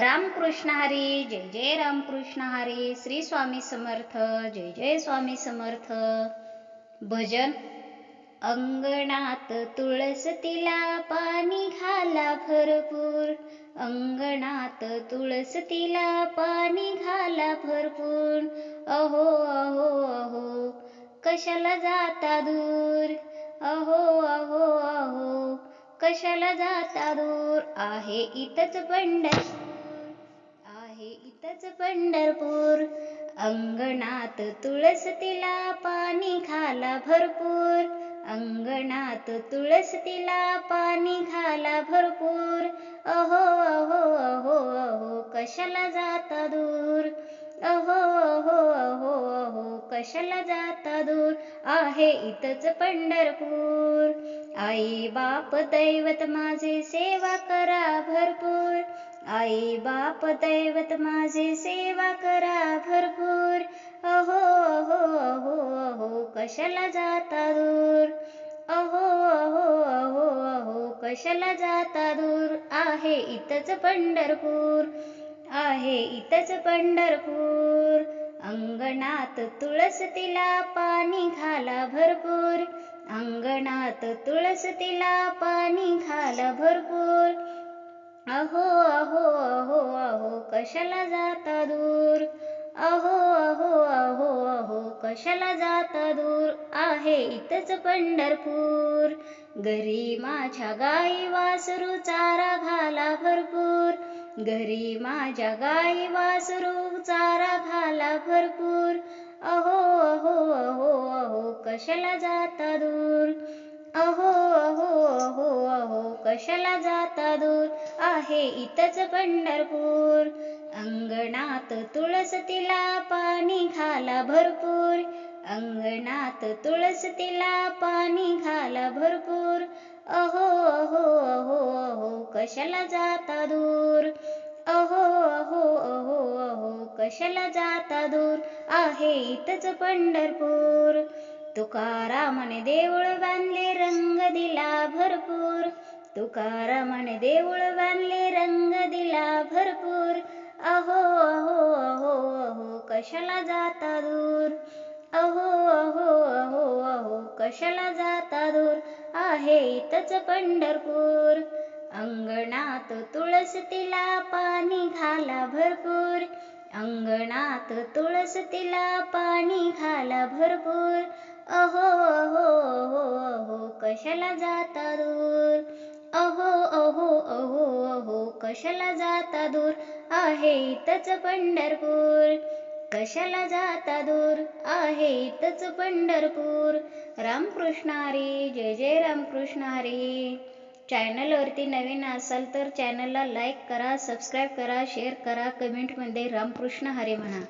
रामकृष्ण हरी जय जय रामकृष्ण हरी श्री स्वामी समर्थ जय जय स्वामी समर्थ. भजन अंगणात तुळस तिला पाणी घाला भरपूर. अंगणात तुळस तिला पाणी घाला भरपूर. अहो अहो अहो कशाला जाता दूर? अहो अहो अहो कशाला जाता दूर? आहे इथंच पंढरपूर आहे इथंच पंढरपूर. अंगणात तुळस तिला पाणी घाला भरपूर. अंगणात तुळस तिला पाणी घाला भरपूर. अहो अहो अहो अहो कशाला जाता दूर? अहो अहो अहो अहो कशाला जाता दूर? आहे इथंच पंढरपूर. आई बाप दैवत माझे सेवा करा भरपूर. आई बाप दैवत माझे सेवा करा भरपूर. अहो अहो अहो अहो कशाला जाता दूर? अहो अहो अहो अहो कशाला जाता दूर? आहे इथंच पंढरपूर आहे इथंच पंढरपूर. अंगणात तुळस तिला पाणी घाला भरपूर. अंगणात तुळस तिला पाणी घाला भरपूर. अहो अहो अहो अहो कशाला जाता दूर अहो अहो अहो अहो कशाला जाता दूर आहे इथंच पंढरपूर घरी माझ्या गाई वासरू चारा घाला भरपूर घरी माझ्या गाई वासरू चारा घाला भरपूर अहो अहो अहो अहो कशाला जाता दूर अहो अहो अहो अहो कशाला जाता दूर आहे इथंच पंढरपूर. अंगणात तुळस तिला पाणी घाला भरपूर. अंगणात तुळस तिला पाणी घाला भरपूर. अहो अहो अहो अहो कशाला जाता दूर? अहो अहो अहो अहो कशाला जाता दूर? आहे इथंच पंढरपूर. तुकारामाने देऊळ बांधले रंग दिला भरपूर. तुकारामाने देऊळ बांधले रंग दिला भरपूर. अहो अहो अहो अहो कशाला जाता दूर? अहो अहो अहो अहो कशाला जाता दूर? आहे इथंच पंढरपूर. अंगणात तुळस तिला पाणी घाला भरपूर. अंगणात तुळस तिला पाणी घाला भरपूर. अहो अहो अहो अहो कशाला जाता दूर? अहो अहो अहो अहो कशाला जाता दूर? आहे इथंच पंढरपूर. कशाला जाता दूर? आहे इथंच पंढरपूर. रामकृष्ण हरी जय जय रामकृष्ण हरी. चॅनलवरती नवीन असाल तर चॅनलला लाईक करा सबस्क्राईब करा शेअर करा कमेंटमध्ये रामकृष्ण हरी म्हणा.